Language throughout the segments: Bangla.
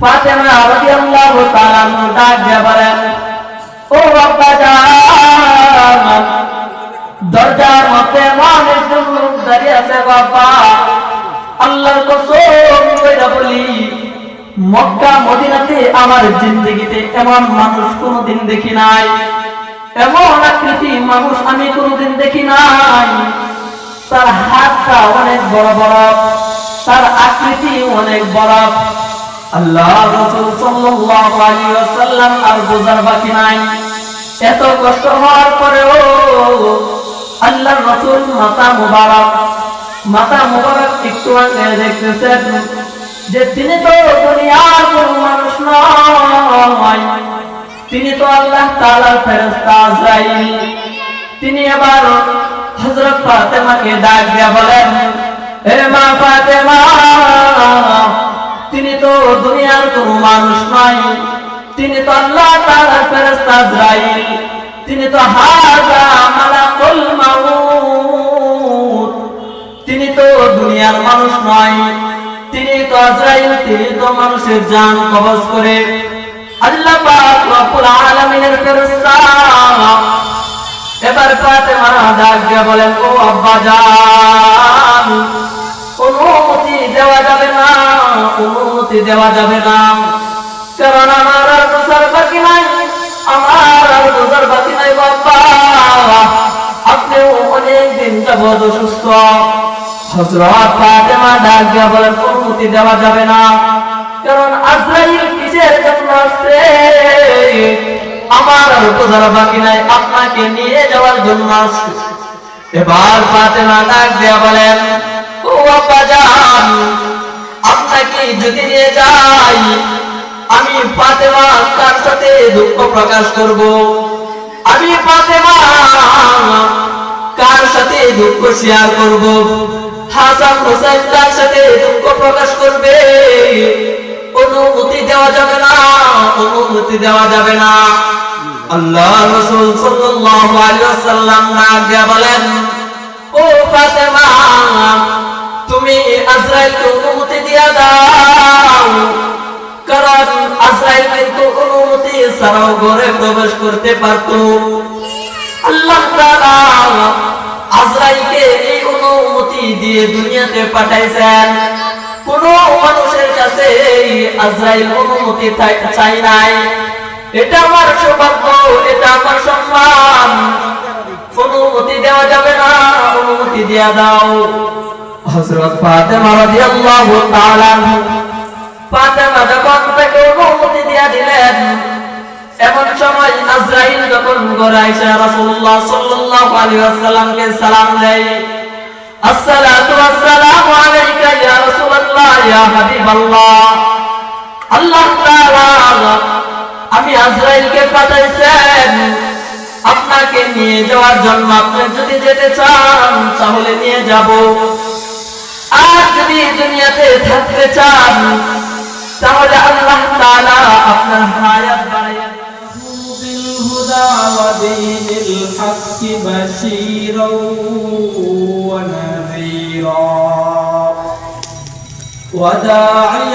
ফাতেমা রাদিয়াল্লাহু তাআলা বলেন, ও দরজার মধ্যে মানুষ লোক দাঁড়িয়ে আছে, বাবা, আল্লাহর কসম কইরা বলি, মক্কা, মদিনাতে আমার জিন্দগিতে এমন মানুষ কোনোদিন দেখি নাই। এমন আকৃতি মানুষ আমি কোনোদিন দেখি নাই। তার হাতটা অনেক বড় বড়, তার আকৃতি অনেক বড়। আল্লাহ রাসূল সাল্লাল্লাহু আলাইহি ওয়াসাল্লাম আর বোঝার বাকি নাই। এত কষ্ট হওয়ার পরেও আল্লাহর রাসূল মাতা মুবারক মাতা মুবারক একটু আগে দেখতেছেন যে তিনি তো দুনিয়ার কোন মানুষ নয়। তিনি তো আল্লাহ তাআলার ফেরেশতা আজরাইল। তিনি এবার হযরত ফাতেমাকে ডাক দিয়া বলেন হে মা ফাতেমা তিনি তো দুনিয়ার কোন মানুষ নয়। তিনি তো আল্লাহ তাআলার ফেরেশতা আজরাইল তিনি তো হাজা তিনি তো দুনিয়ার মানুষ নয়। তিনি তো আজরাইল তিনি তো মানুষের জান কবজ করে। আল্লাহ পাক রব্বুল আলামিনের ফেরেশতা। এবার ফাতেমা ডাক বলেন, ও আব্বা জান, অনুমতি দেওয়া যাবে অনুমতি দেওয়া যাবে না। কারণ আমার আর গোসার বাকি নাই, আমার আর গোসার বাকি নাই বাবা আপনিও অনেক দিন যাবত অসুস্থ দেওয়া আপনাকে নিয়ে যাওয়ার জন্য এবার বলেন, ও জান আপনাকে যদি নিয়ে যাই, আমি ফাতেমা কার সাথে দুঃখ প্রকাশ করব? আমি ফাতেমা কার সাথে দুঃখ শেয়ার করব? হাসান হোসেন কার সাথে দুঃখ প্রকাশ করবে? অনুমতি দেওয়া যাবে না, অনুমতি দেওয়া যাবে না। আল্লাহ রাসূল সাল্লাল্লাহু আলাইহি ওয়াসাল্লাম দিয়ে বলেন, ও ফাতেমা তুমি আজরাইলকে অনুমতি দিয়া দাও। কারণ আজরাইল কিন্তু অনুমতি ছাড়াও ঘরে প্রবেশ করতে পারত। আল্লাহ তাআলা আজরাইলকে এই অনুমতি দিয়ে দুনিয়াতে পাঠাইছেন। কোন মানুষের কাছে আজরাইল অনুমতি চাই- নাই। এটা আমার সৌভাগ্য, এটা আমার সম্মান। অনুমতি দেওয়া যাবে না, অনুমতি দিয়া দাও। হযরত ফাতেমা রাদিয়াল্লাহু তাআলা ফাতেমা যখন তাকে অনুমতি দিয়া দিলেন, এমন সময় আজরাইল যখন আয়েশা রাসূলুল্লাহ সাল্লাল্লাহু আলাইহি ওয়াসাল্লামকে সালাম দেয়, আসসালাতু ওয়াসসালামু আলাইকা ইয়া রাসূলুল্লাহ, ইয়া হাবিবাল্লাহ। আল্লাহ তাআলা আমি আজরাইলকে পাঠাইছেন, আপনাকে নিয়ে যাওয়ার জন্য আপনি যদি যেতে চান, তাহলে নিয়ে যাব। আর যদি দুনিয়াতে থাকতে চান তাহলে আল্লাহ তাআলা আপনার হায়াত বাড়াইয়া بالهدى ودين الحق بشيرا ونذيرا وداعيا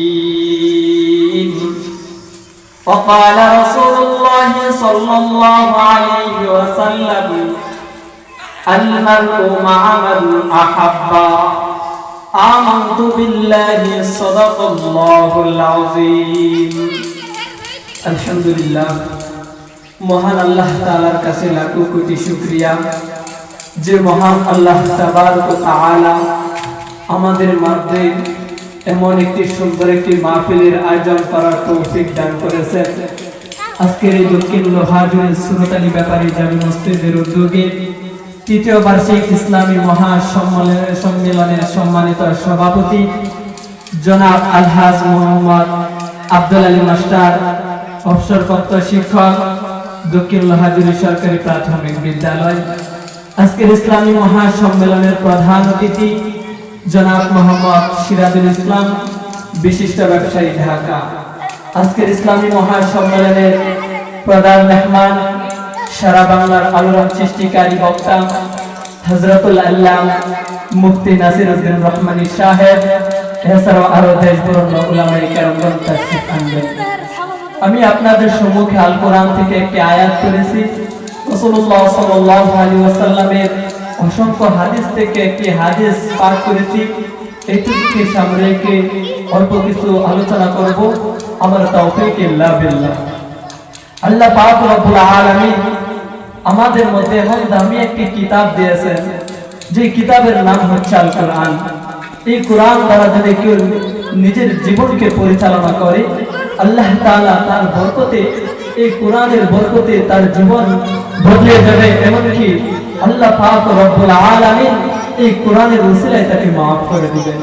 وقال رسول الله صلى الله عليه وسلم المرء مع من أحب آمنت بالله صدق الله العظيم الحمد لله মহান আল্লাহ তাআলার কাছে লাখো কোটি শুকরিয়া যে মহান আল্লাহ তাবারক তাআলা আমাদের মধ্যে এমন একটি সুন্দর একটি মাহফিলের আয়োজন করার তৌফিক দান করেছেন। আজকের এই দক্ষিণ লোহাজুরের সুরতালি ব্যাপারী জামি মসজিদের উদ্যোগে তৃতীয় বার্ষিক ইসলামী মহা সম্মেলনের সম্মানিত সভাপতি জনাব আলহাজ মোহাম্মদ আব্দুল আলী মাস্টার, অবসরপ্রাপ্ত শিক্ষক, দক্ষিণ লোহাজুরি সরকারি প্রাথমিক বিদ্যালয়। আজকের ইসলামী মহা সম্মেলনের প্রধান অতিথি জনাব মোহাম্মদ সিরাজুল ইসলাম, বিশিষ্ট ব্যবসায়ী ঢাকা। আজকের ইসলামী মহা সম্মেলনের প্রধান মেহমান, সারা বাংলার আলোড়ন সৃষ্টিকারী বক্তা হজরতুল আল্লাহ মুফতি নাসির উদ্দিন রহমানী সাহেব, এছাড়াও আরও দেশ বরণ্য আমি আপনাদের সম্মুখে আল কোরআন থেকে একটি আয়াত করেছি রাসূলুল্লাহ সাল্লাল্লাহু আলাইহি ওয়াসাল্লামের অসংখ্য হাদিস থেকে একটি হাদিস পাঠ করেছি। এইটুকুকে সামনে রেখে অল্প কিছু আলোচনা করব। আমার ইল্লা বিল্লাহ। আল্লাহ পাক রব্বুল আলামিন আমাদের মধ্যে এমন দামি একটি কিতাব দিয়েছেন, যে কিতাবের নাম হচ্ছে আল কোরআন এই কোরআন দ্বারা যদি কেউ নিজের জীবনকে পরিচালনা করে, আল্লাহ তাআলা তার বরকতে, এই কোরআনের বরকতে তার জীবন বদলে যাবে, এমনকি আল্লাহ পাক রব্বুল আলামিন এই কোরআনের উসিলায় তাকে মাফ করে দিবেন।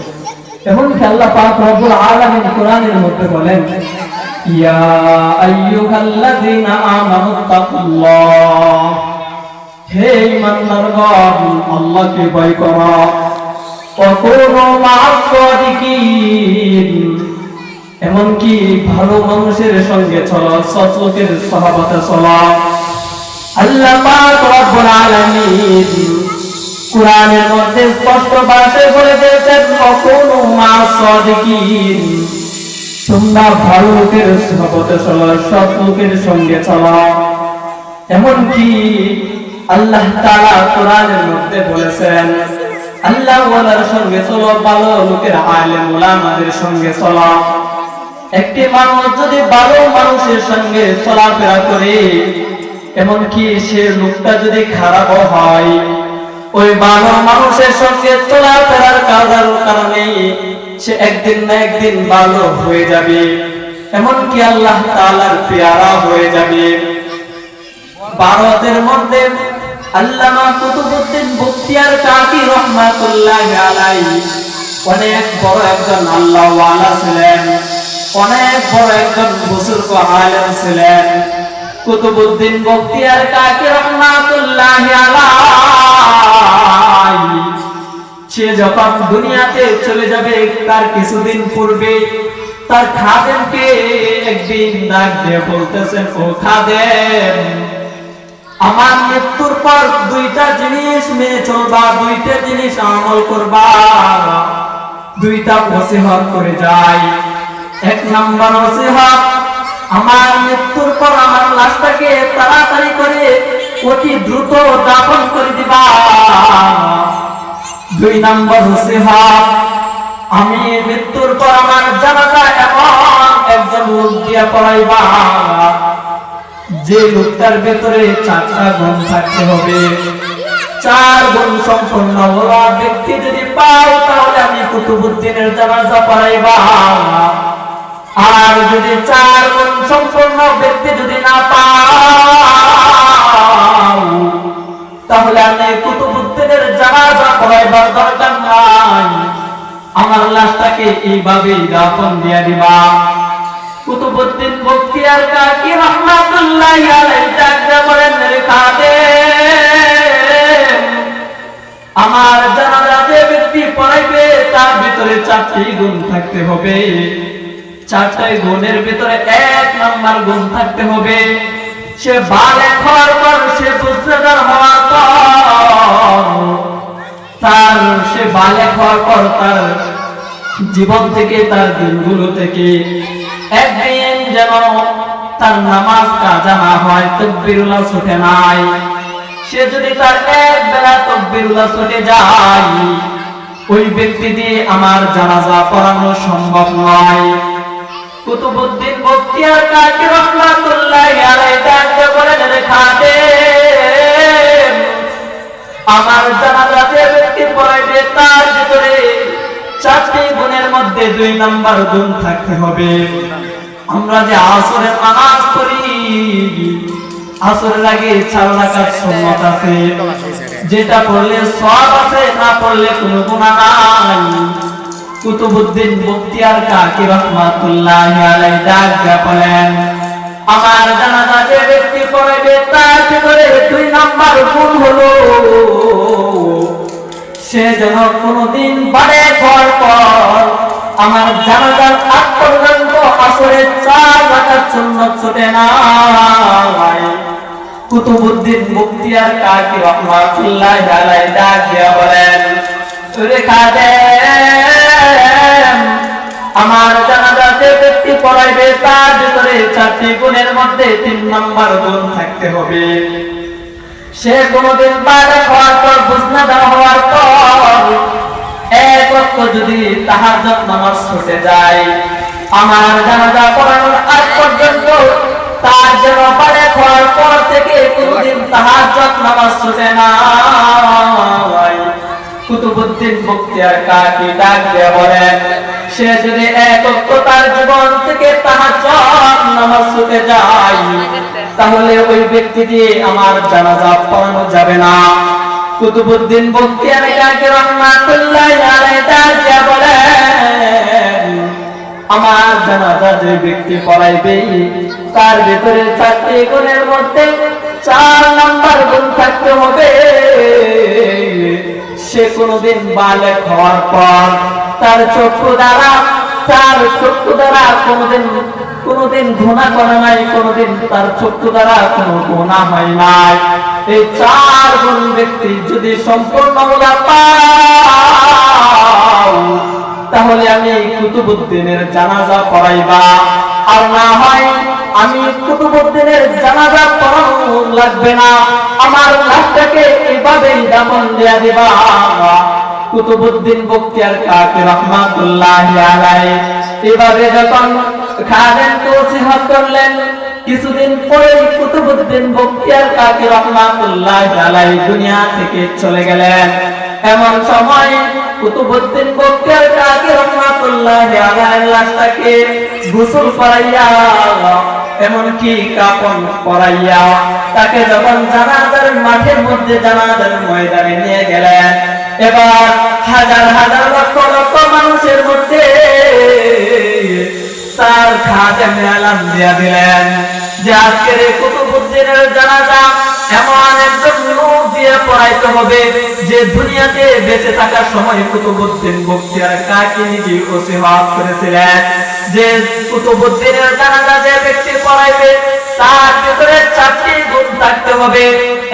এমনকি আল্লাহ পাক রব্বুল আলামিন কোরআনের মধ্যে বলেন, ইয়া আইয়ুহাল্লাযীনা আমানুত্তাকুল্লাহ হে ইমানদারগণ আল্লাহকে ভয় করো। অকুনু মা'আস-সাদিকিন এমনকি ভালো মানুষের সঙ্গে চলো সৎ লোকের সহবতে চলো। আল্লাহ কোরআনের মধ্যে স্পষ্ট দিয়েছেন অকুনু মা'আস-সাদিকিন তোমরা ভালো লোকের সহবতে চলো সঙ্গে এমনকি আল্লাহ তাআলা কোরআনের মধ্যে বলেছেন, আল্লাহ ওয়ালার সঙ্গে চলো, ভালো লোকের আলেম ওলামাদের সঙ্গে চলো। একটি মানুষ যদি ভালো মানুষের সঙ্গে চলাফেরা করে এমনকি সে লোকটা যদি খারাপ হয়, ওই ভালো মানুষের সঙ্গে চলাফেরার কারণ কারণে সে একদিন না একদিন ভালো হয়ে যাবে। এমনকি আল্লাহ তাআলার পেয়ারা হয়ে যাবে। ভারতের মধ্যে আল্লামা কুতুবউদ্দিন বখতিয়ার কাকি রহমাতুল্লাহ আলাইহি অনেক বড় একজন আল্লাহ ওয়ালা ছিলেন, অনেক বড় একজন বুজুর্গ আলেম ছিলেন। কুতুবউদ্দিন বখতিয়ার কাকি রহমাতুল্লাহ আলাইহি? সে যখন দুনিয়াতে চলে যাবে, তার কিছুদিন পূর্বে তার খাদেমকে একদিন ডাক দিয়ে বলতেছেন, ও খাদেম, আমার মৃত্যুর পর দুইটা জিনিস মেনে চলবা, দুইটা জিনিস আমল করবা। দুইটা নসিহত করে যাই। এক নাম্বার নসিহত আমার মৃত্যুর পর আমার লাশটাকে তাড়াতাড়ি করে অতি দ্রুত দাফন করে দিবা। দুই নম্বর নসিহত আমি মৃত্যুর পর আমার জানাজা এমন একজন লোক দিয়া পড়াইবা, যে লোকটার ভেতরে চারটা গুণ থাকতে হবে। চার গুণ সম্পন্ন ওরা ব্যক্তি যদি পাও তাহলে আমি কুতুবুদ্দিনের জানাজা পড়াইবা। আর যদি চার গুণ সম্পন্ন ব্যক্তি যদি না পাও, তাহলে আমি কুতুবুদ্দিনের জানাজা দরকার নাই। আমার লাশটাকে এইভাবেই দাফন দিবা। কুতুবুদ্দিন বখতিয়ার কাকি রহমাতুল্লাহ আলাইহি বলেন, রে আমার জানাজা যে ব্যক্তি পড়াইবে, তার ভিতরে চারটি গুণ থাকতে হবে। চারটাই গুণের ভিতরে এক নাম্বার গুণ থাকতে হবে। সে বালে হওয়ার পর সে বুঝদার হওয়ার পর তার সে বালে হওয়ার পর তার জীবন থেকে, তার দিনগুলো থেকে একদিন যেন তার নামাজ কাজা না হয়, তকবিরুল্লাহ ছুটে নাই। সে যদি তার এক বেলা তকবিরুল্লাহ ছুটে যায়, ওই ব্যক্তি দিয়ে আমার জানাজা পড়ানো সম্ভব নয়। কুতুবুদ্দিন বখতিয়ার কাকি রহমাতুল্লাহ আমার জানাজা যে ব্যক্তি তার ভিতরে চারটি গুণের মধ্যে দুই নাম্বার গুণ থাকতে হবে। আমরা যে আসরের নামাজ পড়ি, আসরের আগে চার রাকাত সুন্নাত আছে। যেটা পড়লে সওয়াব আছে, না পড়লে কোনো গুনাহ নাই। কুতুবুদ্দিন বখতিয়ার কাকি রহমাতুল্লাহ আলাইহি ডাক দিয়া বলেন আমার জানাজা যে ব্যক্তি পড়াইবে, তার ভিতরে দুই নাম্বার গুণ হলো, সে যেন কোনদিন বাড়ে পর পর আমার জানাজার আগ পর্যন্ত আসরে চার রাখার জন্য ছোটে না কুতুবুদ্দিন মুক্তিয়ার কাকি রহমাতুল্লাহ আলাইহি ডাক দিয়া বলেন রেখা দেন আমার জানাজা যে ব্যক্তি পড়াইবে, তার ভিতরে চারটি গুণের মধ্যে তিন নম্বর গুণ থাকতে হবে। সে কোনদিন বাইরে হওয়ার পর, বুঝনা দেওয়া হওয়ার পর, এক যদি তাহার নামাজ ছুটে যায়, আমার জানাজা পড়ানোর পর্যন্ত তার যেন পর থেকে কোনদিন তাহার ছুটে না কুতুবুদ্দিন বক্তিয়ার কাকি ডাক দিয়ে বলেন, সে যদি এক তার জীবন থেকে তাহার নামাজ ছুটে যায়, তাহলে ওই ব্যক্তি দিয়ে আমার জানাজা পড়ানো যাবে না। কুতুবুদ্দিন বক্তিয়ার কাকি রহমাতুল্লাহ আলাইহি ডাক দিয়ে বলেন, আমার জানাজা যে ব্যক্তি পড়াইবে, তার ভিতরে চারটি গুণের মধ্যে চার নাম্বার গুণ থাকতে হবে। সে কোনদিন বালেক হওয়ার পর তার চক্ষু দ্বারা, তার চক্ষু দ্বারা কোনদিন কোনদিন ঘুণা করে নাই, কোনদিন তার চক্ষু দ্বারা কোনো গুণা হয় নাই। এই চার গুণ ব্যক্তি যদি সম্পূর্ণ ওলা তাহলে আমি কুতুবুদ্দিনের জানাজা পড়াইবা। আর না হয় আমি কুতুবুদ্দিনের জানাজা পড়ানো লাগবে না। আমার লাশটাকে এইভাবেই কুতুবুদ্দিন বক্তিয়ার কাকে রহমাতুল্লাহ আলাইহি। এভাবে যখন করলেন, কিছুদিন পরে কুতুবুদ্দিন বক্তিয়ার কাকে রহমাতুল্লাহ আলাইহি দুনিয়া থেকে চলে গেলেন। এমন সময় কুতুবুদ্দিন বক্তিয়ার কাকে রহমাতুল্লাহ আলাইহি লাশটাকে গোসল করাইয়া এমনকি কাপন পরাইয়া তাকে যখন জানাজার মাঠের মধ্যে জানাজার ময়দানে নিয়ে গেলেন, এবার হাজার হাজার লক্ষ লক্ষ মানুষের মধ্যে তার খাদেম এলান দিয়া দিলেন যে আজকের এই কুতুবুদ্দিনের জানাজা এমন একজন দিয়ে পড়াইতে হবে, যে দুনিয়াতে বেঁচে থাকার সময় কুতুবুদ্দিন বক্তিয়ার কাকে নিজে ওসিহাত করেছিলেন? যে কুতুবুদ্দিনের জানাজা যে ব্যক্তি পড়াইবে, তার ভিতরে চারটি গুণ থাকতে হবে।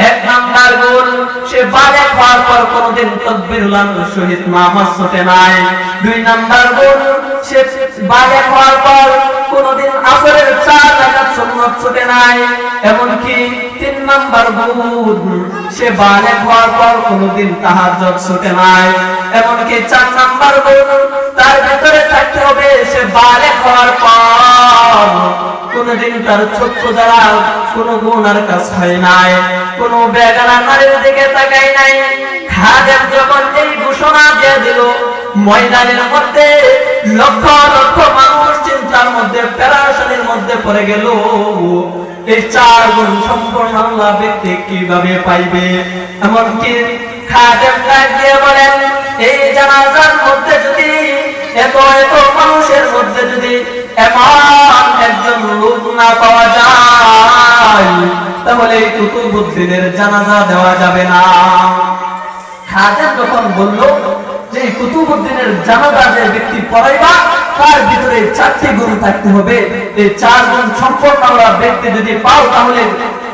এক নাম্বার গুণ, সে বালে হওয়ার পর কোনদিন তকবিরুল শহীদ নামাজ ছোটে নাই। দুই নাম্বার গুণ, সে বালে হওয়ার পর কোনদিন আসরের চার রাকাত সুন্নাত ছুটে নাই। এমনকি তিন নাম্বার সে হওয়ার পর তাহাজ্জুদ ছুটে নাই। চার নাম্বার তার ভিতরে থাকতে হবে, সে হওয়ার পর কোনদিন তার দ্বারা কোন গুণার কাজ হয় নাই, কোন বেগানা নারীর দিকে তাকাই নাই। খাদেম যখন এই ঘোষণা দিয়ে দিল, ময়দানের মধ্যে লক্ষ লক্ষ মানুষ চিন্তার মধ্যে, প্যারাশানির মধ্যে পড়ে গেল। এই চার গুণ সম্পূর্ণ আল্লাহ ব্যক্তি কীভাবে পাইবে? এমনকি খাদেম ডাক দিয়ে বলেন, এই জানাজার মধ্যে যদি, এত এত মানুষের মধ্যে যদি এমন একজন লোক না পাওয়া যায়, তাহলে এই কুতুবুদ্দিনের জানাজা দেওয়া যাবে না। খাদেম যখন বলল যে কুতুবুদ্দিনের জানাজা যে ব্যক্তি পড়াইবা তার ভিতরে চারটি গুণ থাকতে হবে। এই চার গুণ আমরা ব্যক্তি যদি পাও তাহলে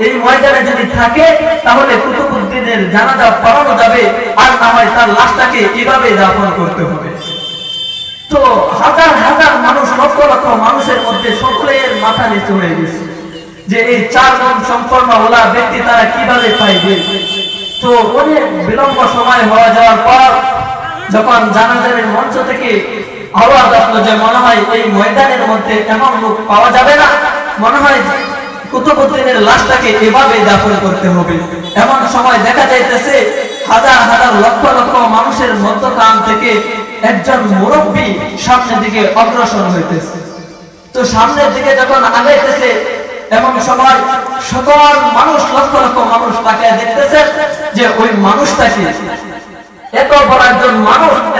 এই ময়দানে যদি থাকে, তাহলে কুতুবুদ্দিনের জানাজা পড়ানো যাবে আর না হয় তার লাশটাকে এভাবে দাফন করতে হবে। তো হাজার হাজার মানুষ, লক্ষ লক্ষ মানুষের মধ্যে সকলের মাথা নিচু হয়ে গেছে যে এই চার গুণ সম্পন্ন ওলা ব্যক্তি তারা কীভাবে পাইবে। তো অনেক বিলম্ব সময় হওয়া যাওয়ার পর যখন জানাজারের মঞ্চ থেকে আওয়াজ আসলো যে মনে হয় এই ময়দানের মধ্যে এমন লোক পাওয়া যাবে না। মনে হয় কুতুবুদ্দিনের লাশটাকে এভাবে দাফন করতে হবে। এমন সময় দেখা যাইতেছে হাজার হাজার লক্ষ লক্ষ মানুষের থেকে একজন মুরব্বী সামনের দিকে অগ্রসর হইতেছে। তো সামনের দিকে যখন আগাইতেছে, এমন সময় সকল মানুষ, লক্ষ লক্ষ মানুষ তাকে দেখতেছে যে ওই মানুষটাকে এত বড় একজন মানুষ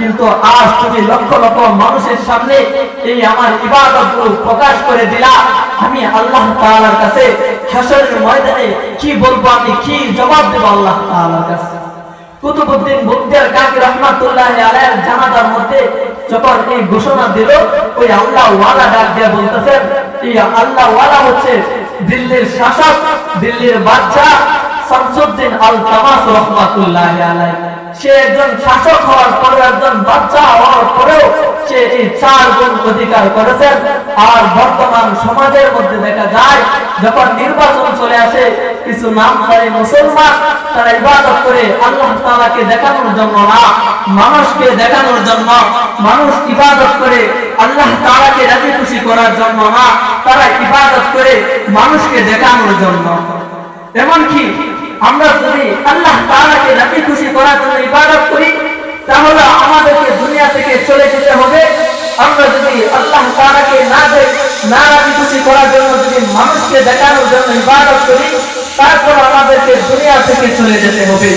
কিন্তু আজ তুমি লক্ষ লক্ষ মানুষের সামনে এই আমার ইবাদত প্রকাশ করে দিলা। আমি আল্লাহ তাআলার কাছে হাসরের ময়দানে কি বলব, আমি কি জবাব দেব আল্লাহ তাআলার কাছে? কুতুবউদ্দিন কাকি রহমাতুল্লাহ আলাইহির জানাজার মধ্যে যখন এই ঘোষণা দিল, ওই আল্লাহ ওয়ালা ডাক দিয়ে বলতেছেন, এই আল্লাহ ওয়ালা হচ্ছে দিল্লির শাসক, দিল্লির বাদশা শামসুদ্দিন আল তামাস রহমাতুল্লাহ আলাইহি। সে একজন শাসক হওয়ার পরে একজন বাচ্চা হওয়ার পরেও সে চার গুণ অধিকার করেছেন। আর বর্তমান সমাজের মধ্যে দেখা যায়, যখন নির্বাচন চলে আসে, কিছু নামধারী মুসলমান তারা ইবাদত করে আল্লাহ তাআলাকে দেখানোর জন্য না, মানুষকে দেখানোর জন্য। মানুষ ইবাদত করে আল্লাহ তাআলাকে রাজি খুশি করার জন্য না, তারা ইবাদত করে মানুষকে দেখানোর জন্য। এমনকি আমরা যদি আল্লাহ তাআলাকে রাজি খুশি করার জন্য ইবাদত করি, তাহলে আমাদেরকে দুনিয়া থেকে চলে যেতে হবে। আমরা যদি আল্লাহ তাআলাকে না না খুশি করার জন্য যদি মানুষকে দেখানোর জন্য ইবাদত করি, তারপর আমাদেরকে দুনিয়া থেকে চলে যেতে হবে।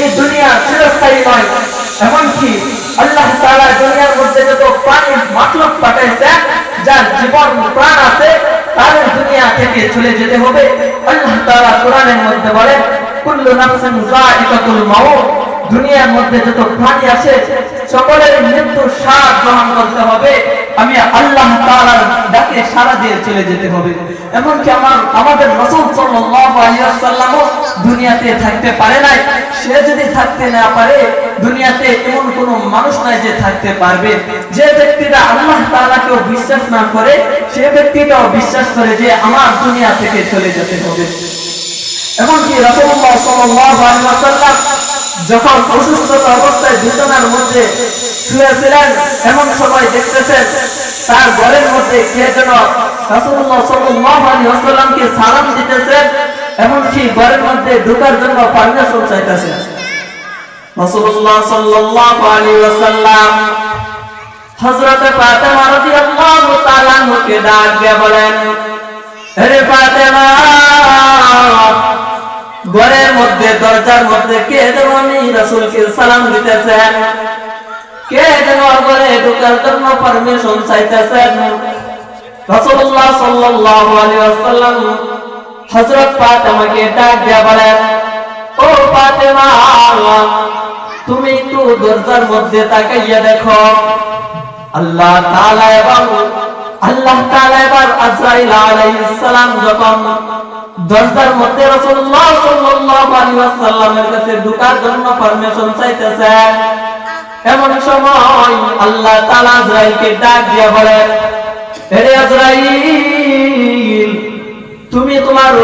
এই দুনিয়া চিরস্থায়ী নয়। এমনকি আল্লাহ তাআলা দুনিয়ার মধ্যে যত প্রাণী মাতলুক পাঠাইছেন, যার জীবন প্রাণ আছে তাদের দুনিয়া থেকে চলে যেতে হবে। আল্লাহ তাআলা কোরআনের মধ্যে বলেন, কুল্লু নাফসিন যায়িকাতুল মাউত। দুনিয়ার মধ্যে যত প্রাণী আছে সকলের মৃত্যুর স্বাদ গ্রহণ করতে হবে। আমি আল্লাহ তাআলার ডাকে সাড়া দিয়ে চলে যেতে হবে। এমনকি আমার, আমাদের রাসূল সাল্লাল্লাহু আলাইহি ওয়াসাল্লামও দুনিয়াতে থাকতে পারে নাই। সে যদি থাকতে না পারে, দুনিয়াতে এমন কোনো মানুষ নাই যে থাকতে পারবে। যে ব্যক্তিরা আল্লাহ তাআলাকেও বিশ্বাস না করে, সে ব্যক্তিটাও বিশ্বাস করে যে আমার দুনিয়া থেকে চলে যেতে হবে। এমনকি রাসূলুল্লাহ সাল্লাল্লাহু আলাইহি ওয়াসাল্লাম যখন অসুস্থতা অবস্থায় বিছানার মধ্যে শুয়েছিলেন এমন সময় দেখতেছেন তার ঘরের মধ্যে কে যেন ওয়াসাল্লামকে সালাম দিতেছেন, এমনকি ঘরের মধ্যে ঢোকার জন্য পারমিশন চাইতেছেন। রাসূলুল্লাহ ডাক বলেন ঘরের মধ্যে, দরজার মধ্যে কে যেন আমি রাসূলকে সালাম দিতেছেন কে যেন ঘরে ঢোকার জন্য পারমিশন চাইতেছেন রাসূলুল্লাহ সাল্লাল্লাহু আলাইহি ওয়াসাল্লাম হযরত ফাতেমাকে ডাক দিয়ে বলেন, ও ফাতেমা, তুমি একটু দরজার মধ্যে তাকাইয়া দেখো। আল্লাহ তাআলা এবং আল্লাহ তাআলা এবার আজরাইল আলাইহিস সালাম যখন দরজার মধ্যে রাসূলুল্লাহ সাল্লাল্লাহু আলাইহি ওয়াসাল্লামের কাছে ঢোকার জন্য পারমিশন চাইতেছে। এমন সময় আল্লাহ তাআলা আজরাইলকে ডাক দিয়ে বলে হে আজরাইল, তুমি তোমার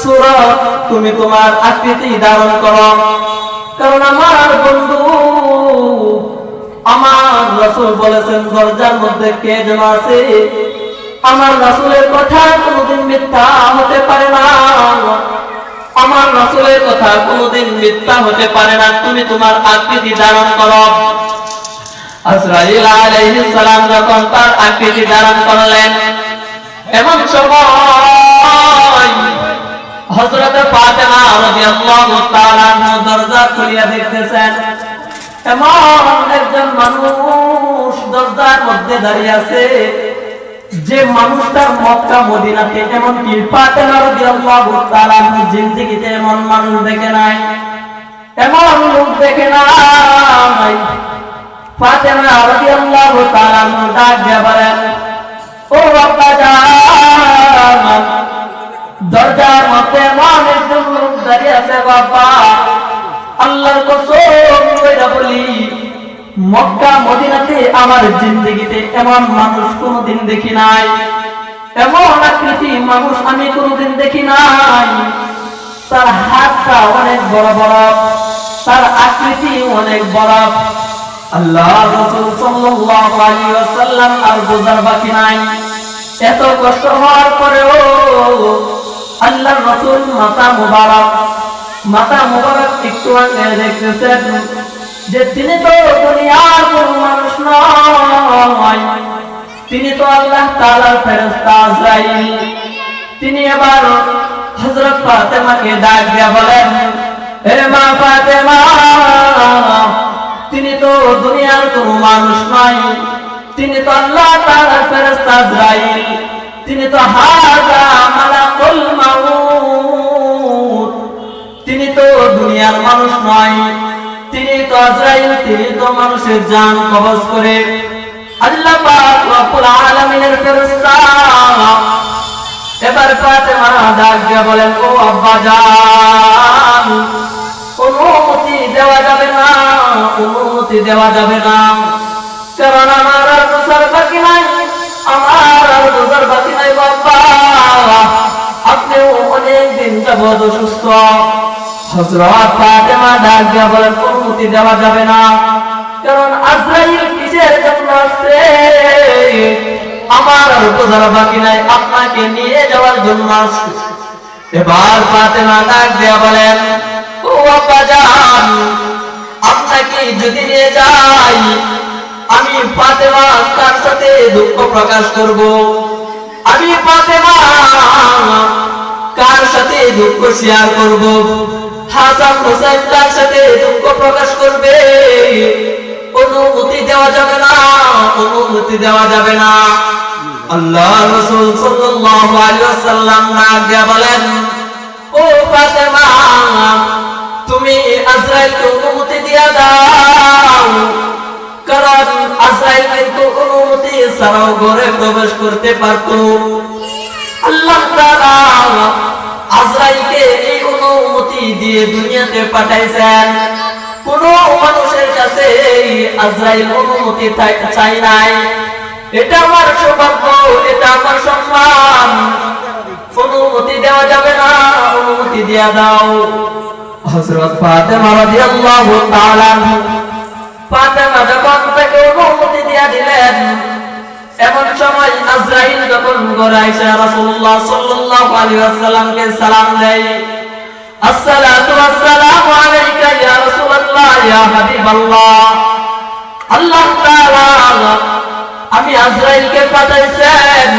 সূরত তুমি তোমার আকৃতি ধারণ করো। কারণ আমার বন্ধু, আমার রাসূল বলেছেন, দরজার মধ্যে কে যেন আছে? আমার রাসূলের কথা কোনোদিন মিথ্যা হতে পারে না। আমার রাসূলের কথা কোনোদিন মিথ্যা হতে পারে না। তুমি তোমার আকৃতি ধারণ করো। আজরাইল আলাইহিস সালাম যখন তার আকৃতি ধারণ করলেন, এমন সময় হযরত ফাতেমা রাদিয়াল্লাহু তাআলা দরজা খুলিয়া দেখতেছেন, এমন একজন মানুষ দরজার মধ্যে দাঁড়িয়ে আছে। যে মানুষটা মক্কা মদিনাতে এমন কি? ফাতেমা রাদিয়াল্লাহু তাআলা জিন্দেগিতে এমন মানুষ দেখে নাই। এমন লোক দেখে নাই। ফাতেমা রাদিয়াল্লাহু তাআলা ডাক দিয়ে বলেন, ও দরজার মধ্যে এমন দাঁড়িয়ে আছে বাবা আল্লাহর কসম বলি মক্কা, মদিনাতে আমার জিন্দগিতে এমন মানুষ কোনোদিন দেখি নাই। এমন আকৃতি মানুষ আমি কোনোদিন দেখি নাই। তার হাতটা অনেক বড় বড়, তার আকৃতি অনেক বড়। আল্লাহ রাসূল সাল্লাল্লাহু আলাইহি ওয়াসাল্লাম আর বোঝার বাকি নাই। এত কষ্ট হওয়ার পরেও আল্লাহর রাসূল মাথা মুবারক মাথা মুবারক একটু আগে দেখতেছেন যে তিনি তো দুনিয়ার কোন মানুষ নয়। তিনি তো আল্লাহ তাআলার ফেরেশতা আজরাইল। তিনি এবার হযরত ফাতেমাকে ডাক দিয়া বলেন হে মা ফাতেমা, তিনি তো দুনিয়ার কোন মানুষ নয়। তিনি তো আল্লাহ তাআলার ফেরেশতা আজরাইল। তিনি তো হাজা মালাকুল মাউত। তিনি তো দুনিয়ার মানুষ নয়। তিনি তো আজরাইল তিনি তো মানুষের জান কবজ করে। আল্লাহ পাক রব্বুল আলামিনের ফেরেশতা। এবার ফাতেমা ডাক দিয়ে বলেন, ও আব্বা জান, অনুমতি দেওয়া যাবে না, অনুমতি দেওয়া যাবে না। কারণ আমার আর দোষার বাকি নাই, আমার আর দোষার বাকি নাই বাবা আপনিও অনেক দিন যাবত অসুস্থ। হযরত ফাতেমা বলেন অনুমতি দেওয়া যাবে না। কারণ আজরাইল কিসের জন্য আসছে। আমার আর বাকি নাই, আপনাকে নিয়ে যাওয়ার জন্য আসছে। এবার ফাতেমা ডাক বলেন ও আপনাকে যদি নিয়ে যাই, আমি ফাতেমা কার সাথে দুঃখ প্রকাশ করব। আমি ফাতেমা কার সাথে দুঃখ শেয়ার করব? হাসান হোসেন কার সাথে দুঃখ প্রকাশ করবে? অনুমতি দেওয়া যাবে না, অনুমতি দেওয়া যাবে না। আল্লাহ রাসূল সাল্লাল্লাহু আলাইহি ওয়াসাল্লাম দিয়া বলেন, ও ফাতেমা, তুমি আজরাইলকে অনুমতি দিয়া দাও। কারণ আজরাইল কিন্তু অনুমতি ছাড়াও ঘরে প্রবেশ করতে পারত। আল্লাহ তাআলা আজরাইলকে এই অনুমতি দিয়ে দুনিয়াতে পাঠাইছেন। কোন মানুষের কাছে এই আজরাইল অনুমতি চাই- নাই। এটা আমার সৌভাগ্য, এটা আমার সম্মান। অনুমতি দেওয়া যাবে না, অনুমতি দিয়া দাও। হযরত ফাতেমা রাদিয়াল্লাহু তাআলা ফাতেমা যখন তাকে অনুমতি দিয়া দিলেন এমন সময় আজরাইল যখন রাসূলুল্লাহ সাল্লাল্লাহু আলাইহি ওয়াসাল্লামকে সালাম দেয়। আসসালাতু ওয়াসসালামু আলাইকা ইয়া রাসূলুল্লাহ, ইয়া হাবিবাল্লাহ। আল্লাহ তাআলা আমি আজরাইলকে পাঠাইছেন।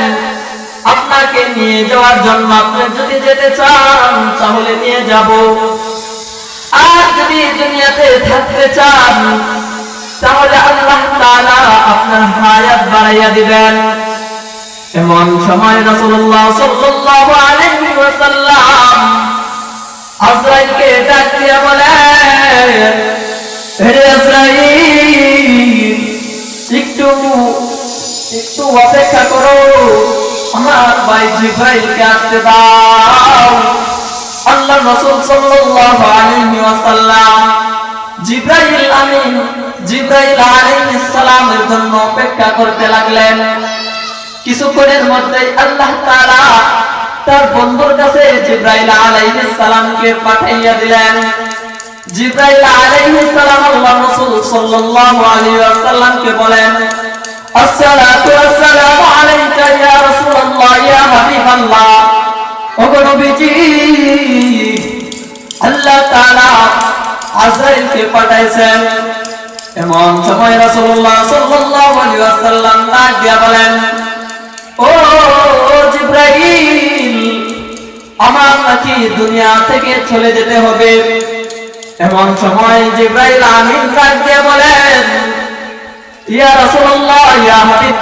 আপনাকে নিয়ে যাওয়ার জন্য আপনি যদি যেতে চান, তাহলে নিয়ে যাব। আর যদি দুনিয়াতে থাকতে চান তাহলে আল্লাহ তাআলা আপনার হায়াত বাড়াইয়া দিবেন। এমন সময় রাসূলুল্লাহ সাল্লাল্লাহু আলাইহি ওয়াসাল্লাম আজরাইলকে বলেন হে আজরাইল, একটু একটু অপেক্ষা করো। আমার ভাই আসতে দাও। আল্লাহ রাসূল সাল্লাল্লাহু আলাইহি ওয়াসাল্লাম, জিব্রাইল আমিন জিব্রাইল আলাইহিস সালামের জন্য অপেক্ষা করতে লাগলেন। কিছুক্ষণের মধ্যেই আল্লাহ তাআলা তার বন্ধুর কাছে জিব্রাইল আলাইহিস সালামকে পাঠাইয়া দিলেন। জিব্রাইল আলাইহিস সালাম আল্লাহ রাসূল সাল্লাল্লাহু আলাইহি ওয়াসাল্লামকে বলেন, আসসালাতু ওয়াসসালামু আলাইকা ইয়া রাসূলুল্লাহ, ইয়া হাবিবাল্লাহ। ওগো নবীজি, আল্লাহ তাআলা আজরাইলকে পাঠাইছেন। এমন সময় রাসূলুল্লাহ সাল্লাল্লাহু আলাইহি ওয়াসাল্লাম ডাক বলেন, ও জিব্রাইল, আমার নাকি দুনিয়া থেকে চলে যেতে হবে। এমন সময় জিব্রাইল আমিন ডাক বলেন, ইয়া রাসূলুল্লাহ, ইয়া হাবিব